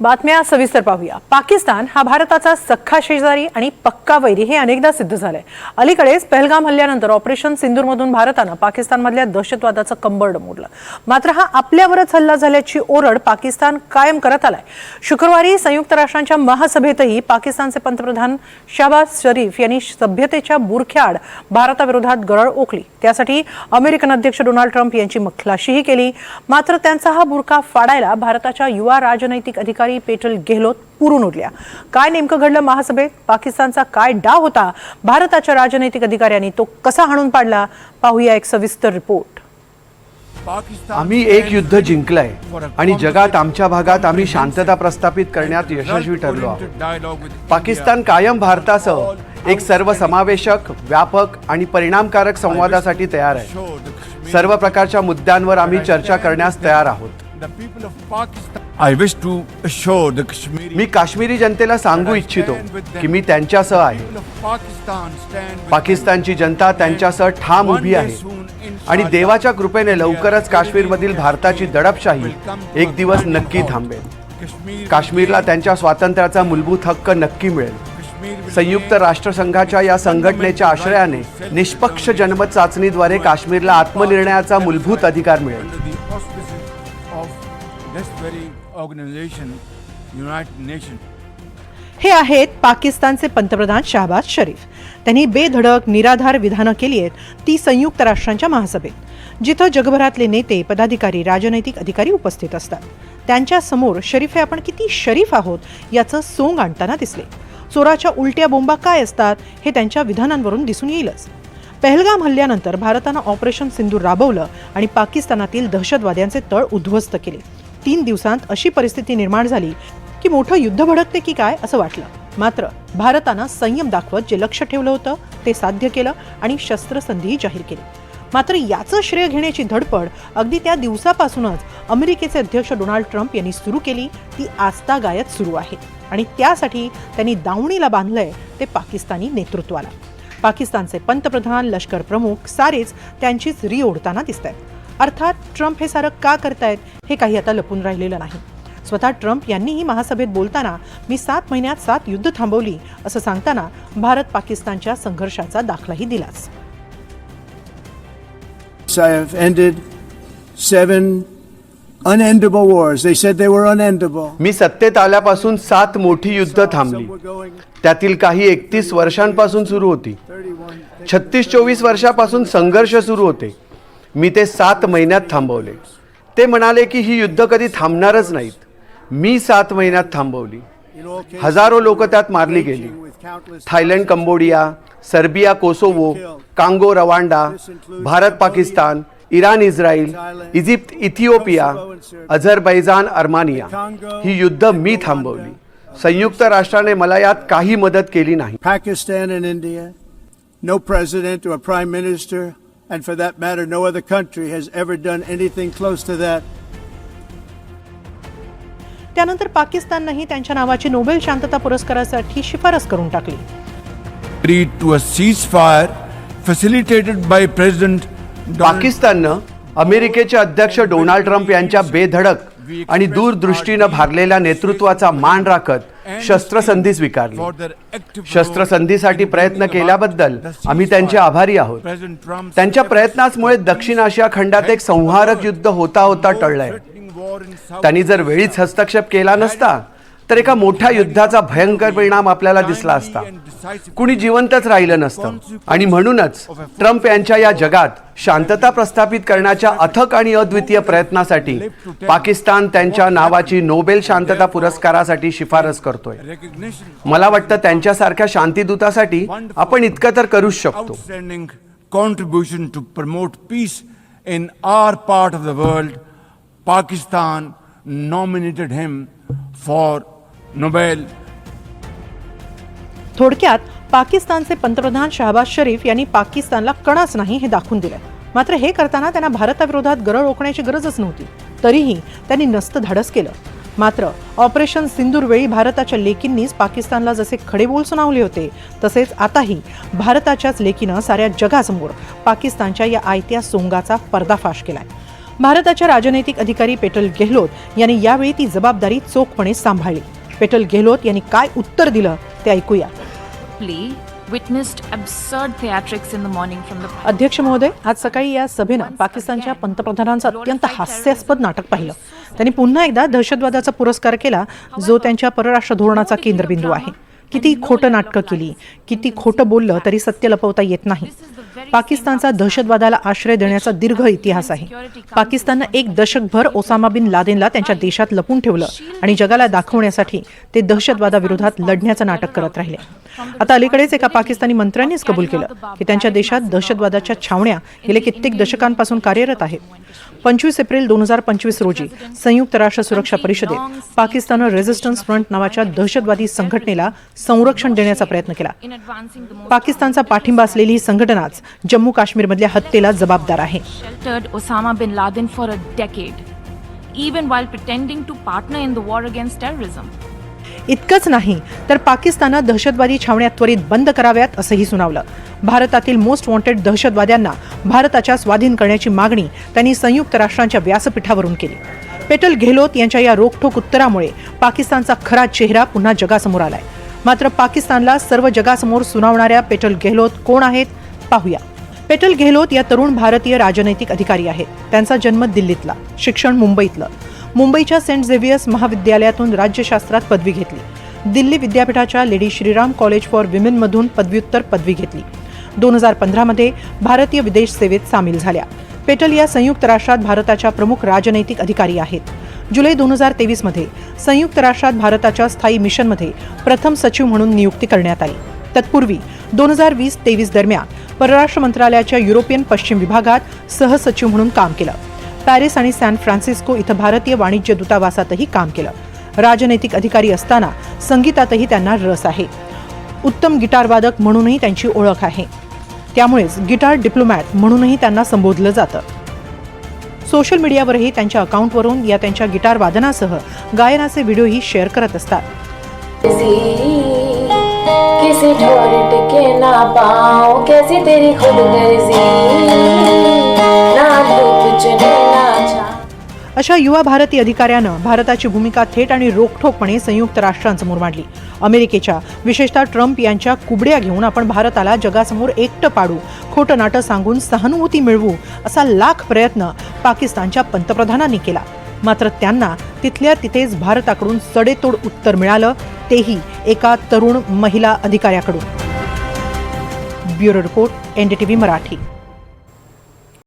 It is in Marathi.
बातम्या सविस्तर पाहूया. पाकिस्तान हा भारताचा सख्खा शेजारी आणि पक्का वैरी हे अनेकदा सिद्ध झालंय. अलीकडेच पहलगाम हल्ल्यानंतर ऑपरेशन सिंदूरमधून भारतानं पाकिस्तानमधल्या दहशतवादाचं कंबरड मोडलं. मात्र हा आपल्यावरच हल्ला झाल्याची ओरड पाकिस्तान कायम करत आलाय. शुक्रवारी संयुक्त राष्ट्रांच्या महासभेतही पाकिस्तानचे पंतप्रधान शहबाज शरीफ यांनी सभ्यतेच्या बुरख्याआड भारताविरोधात गरळ ओकली. त्यासाठी अमेरिकन अध्यक्ष डोनाल्ड ट्रम्प यांची मखलाशीही केली. मात्र त्यांचा हा बुरखा फाडायला भारताच्या युवा राजनैतिक अधिकारी पेटल गेहलोत पुरून उरल्या. काय नेमकं घडलं महासभेत? पाकिस्तानचा काय डाव होता? भारताच्या राजनैतिक अधिकाऱ्यांनी तो कसा हाणून पाडला? पाहूया एक सविस्तर रिपोर्ट. आम्ही एक युद्ध जिंकलंय आणि जगात आमच्या भागात आम्ही शांतता प्रस्थापित करण्यात यशस्वी ठरलो आहोत. पाकिस्तान कायम भारतासह एक सर्वसमावेशक व्यापक आणि परिणामकारक संवादासाठी तयार आहे. सर्व प्रकारच्या मुद्द्यांवर आम्ही चर्चा करण्यास तयार आहोत. I wish to assure the Kashmiri मी काश्मीरी जनतेला सांगू इच्छितो की मी त्यांच्यासह आहे. पाकिस्तानची जनता त्यांच्यासह ठाम उभी आहे. आणि देवाच्या कृपेने लवकरच काश्मीरमधील भारताची दडपशाही एक दिवस नक्की थांबेल. काश्मीरला त्यांच्या स्वातंत्र्याचा मूलभूत हक्क नक्की मिळेल. संयुक्त राष्ट्रसंघाच्या या संघटनेच्या आश्रयाने निष्पक्ष जनमत चाचणीद्वारे काश्मीरला आत्मनिर्णयाचा मूलभूत अधिकार मिळेल. This very organization, United Nations. हे आहेत पाकिस्तानचे पंतप्रधान शहबाज शरीफ. त्यांनी बेधडक निराधार विधानं केली आहेत ती संयुक्त राष्ट्रांच्या महासभेत जिथं जगभरातले नेते पदाधिकारी राजनैतिक अधिकारी उपस्थित असतात. त्यांच्यासमोर शरीफ हे आपण किती शरीफ आहोत याचं सोंग आणताना दिसले. चोराच्या उलट्या बोंबा काय असतात हे त्यांच्या विधानांवरून दिसून येईलच. पहलगाम हल्ल्यानंतर भारतानं ऑपरेशन सिंधूर राबवलं आणि पाकिस्तानातील दहशतवाद्यांचे तळ उद्ध्वस्त केले. तीन दिवसांत अशी परिस्थिती निर्माण झाली की मोठं युद्ध भडकते की काय असं वाटलं. मात्र भारतानं संयम दाखवत जे लक्ष ठेवलं होतं ते साध्य केलं आणि शस्त्रसंधीही जाहीर केली. मात्र याचं श्रेय घेण्याची धडपड अगदी त्या दिवसापासूनच अमेरिकेचे अध्यक्ष डोनाल्ड ट्रम्प यांनी सुरू केली ती आस्तागायत सुरू आहे. आणि त्यासाठी त्यांनी दावणीला बांधलंय ते पाकिस्तानी नेतृत्वाला. पाकिस्तानचे पंतप्रधान लष्कर प्रमुख सारेच त्यांचीच री ओढताना दिसत आहेत अर्थात ट्रम्प हे सारं का करतायत हे काही आता लपून राहिलेलं नाही स्वतः ट्रम्प यांनीही महासभेत बोलताना मी सात महिन्यात सात युद्ध थांबवली असं सांगताना भारत पाकिस्तानच्या संघर्षाचा दाखलाही दिलाच I have ended seven unendable wars. They said they were unendable. मी सत्तेत आल्यापासून सात मोठी युद्ध थांबली त्यातील काही एकतीस वर्षांपासून सुरू होती 31. छत्तीस चोवीस वर्षापासून संघर्ष सुरू होते मी ते सात महिन्यात थांबवले. ते म्हणाले की ही युद्ध कधी थांबणारच नाहीत. मी सात महिन्यात थांबवली. हजारो लोक त्यात मारली गेली. Thailand Cambodia Serbia Kosovo Congo Rwanda Bharat Pakistan Iran Israel Egypt Ethiopia Azerbaijan Armenia. ही युद्ध मी थांबवली. संयुक्त राष्ट्राने मला यात काही मदत केली नाही. Pakistan India. No president prime minister. And for that matter, no other country has ever done anything close to that. त्यानंतर पाकिस्ताननंही त्यांच्या नावाची नोबेल शांतता पुरस्कारासाठी शिफारस करून टाकली फॅसिलिटेटेड बाय प्रेसिडेंट पाकिस्ताननं अमेरिकेचे अध्यक्ष डोनाल्ड ट्रम्प यांच्या बेधडक आणि दूरदृष्टीनं भारलेल्या नेतृत्वाचा मान राखत शस्त्रसंधी स्वीकारली. शस्त्रसंधीसाठी प्रयत्न केल्याबद्दल आम्ही त्यांचे आभारी आहोत. त्यांच्या प्रयत्नांमुळे दक्षिण आशिया खंडात एक संहारक युद्ध होता होता टळलंय. त्यांनी जर वेळीच हस्तक्षेप केला नसता तर एका मोठ्या युद्धाचा भयंकर परिणाम आपल्याला दिसला असता. कुणी जिवंतच राहिलं नसतं. आणि म्हणूनच ट्रम्प यांच्या या जगात शांतता प्रस्थापित करण्याच्या अथक आणि अद्वितीय प्रयत्नासाठी पाकिस्तान त्यांच्या नावाची नोबेल शांतता पुरस्कारासाठी शिफारस करतोय. मला वाटतं त्यांच्यासारख्या शांतीदूतासाठी आपण इतकं तर करूच शकतो. Contribution to promote peace in our part of the world Pakistan nominated him for Nobel. थोडक्यात पाकिस्तानचे पंतप्रधान शहबाज शरीफ यांनी पाकिस्तानला कणाच नाही हे दाखवून दिलं मात्र हे करताना त्यांना भारताविरोधात गरळ ओकण्याची गरजच नव्हती. तरीही त्यांनी नसतं धाडस केलं. मात्र ऑपरेशन सिंदूर वेळी भारताच्या लेकींनीच पाकिस्तानला जसे खडेबोल सुनावले होते तसेच आताही भारताच्याच लेकीनं साऱ्या जगासमोर पाकिस्तानच्या या आयत्या सोंगाचा पर्दाफाश केलाय. भारताच्या राजनैतिक अधिकारी पेटल गेहलोत यांनी यावेळी ती जबाबदारी चोखपणे सांभाळली. पेटल गेहलोत यांनी काय उत्तर दिलं ते ऐकूया. अध्यक्ष महोदय आज सकाळी या सभेनं पाकिस्तानच्या पंतप्रधानांचं अत्यंत हास्यास्पद नाटक पाहिलं. त्यांनी पुन्हा एकदा दहशतवादाचा पुरस्कार केला जो त्यांच्या परराष्ट्र धोरणाचा केंद्रबिंदू आहे. किती खोटं नाटकं केली किती खोटं बोललं तरी सत्य लपवता येत नाही. पाकिस्तानचा दहशतवादाला आश्रय देण्याचा दीर्घ इतिहास आहे. पाकिस्ताननं एक दशकभर ओसामा बिन लादेनला त्यांच्या देशात लपून ठेवलं आणि जगाला दाखवण्यासाठी ते दहशतवादाविरोधात लढण्याचं नाटक करत राहिले. आता अलीकडेच एका पाकिस्तानी मंत्र्यांनीच कबूल केलं की त्यांच्या देशात दहशतवादाच्या छावण्या गेले कित्येक दशकांपासून कार्यरत आहेत. पंचवीस एप्रिल दोन हजार पंचवीस रोजी संयुक्त राष्ट्र सुरक्षा परिषदेत पाकिस्ताननं रेझिस्टन्स फ्रंट नावाच्या दहशतवादी संघटनेला संरक्षण देण्याचा प्रयत्न केला पाकिस्तानचा पाठिंबा असलेली ही संघटनाच जम्मू काश्मीरमधल्या हत्येला जबाबदार आहे sheltered Osama bin Laden for a decade, even while pretending to partner in the war against terrorism. इतकंच नाही तर पाकिस्तानं दहशतवादी छावण्या त्वरित बंद कराव्यात असंही सुनावलं. भारतातील मोस्ट वॉन्टेड दहशतवाद्यांना भारताच्या स्वाधीन करण्याची मागणी त्यांनी संयुक्त राष्ट्रांच्या व्यासपीठावरून केली. पेटल गेहलोत यांच्या या रोखठोक उत्तरामुळे पाकिस्तानचा खरा चेहरा पुन्हा जगासमोर आलाय. मात्र पाकिस्तानला सर्व जगासमोर सुनावणाऱ्या पेटल गेहलोत कोण आहेत पाहूया. पेटल गेहलोत या तरुण भारतीय राजनैतिक अधिकारी आहेत. त्यांचा जन्म दिल्लीतला शिक्षण मुंबईतलं. मुंबईच्या सेंट झेवियर्स महाविद्यालयातून राज्यशास्त्रात पदवी घेतली. दिल्ली विद्यापीठाच्या लेडी श्रीराम कॉलेज फॉर विमेनमधून पदव्युत्तर पदवी घेतली. दोन हजार पंधरामध्ये भारतीय विदेश सेवेत सामील झाल्या. पेटल या संयुक्त राष्ट्रात भारताच्या प्रमुख राजनैतिक अधिकारी आहेत. जुलै दोन हजार तेवीसमध्ये संयुक्त राष्ट्रात भारताच्या स्थायी मिशनमध्ये प्रथम सचिव म्हणून नियुक्ती करण्यात आली. तत्पूर्वी दोन हजार वीस तेवीस दरम्यान परराष्ट्र मंत्रालयाच्या युरोपियन पश्चिम विभागात सहसचिव म्हणून काम केलं. पॅरिस आणि सॅन फ्रान्सिस्को इथं भारतीय वाणिज्य दूतावासातही काम केलं. राजनैतिक अधिकारी असताना संगीतातही त्यांना रस आहे. उत्तम गिटारवादक म्हणूनही त्यांची ओळख आहे. त्यामुळेच गिटार डिप्लोमॅट म्हणूनही त्यांना संबोधलं जातं. सोशल मीडियावरही त्यांच्या अकाउंटवरून या त्यांच्या गिटार वादनासह गायनाचे व्हिडिओही शेअर करत असतात. ना अशा युवा भारतीय अधिकाऱ्यानं भारताची भूमिका थेट आणि रोखठोकपणे संयुक्त राष्ट्रांसमोर मांडली. अमेरिकेच्या विशेषतः ट्रम्प यांच्या कुबड्या घेऊन आपण भारताला जगासमोर एकटं पाडू खोटं नाटं सांगून सहानुभूती मिळवू असा लाख प्रयत्न पाकिस्तानच्या पंतप्रधानांनी केला. मात्र त्यांना तिथल्या तिथेच भारताकडून सडेतोड उत्तर मिळालं तेही एका तरुण महिला अधिकाऱ्याकडून. Bureau report NDTV Marathi.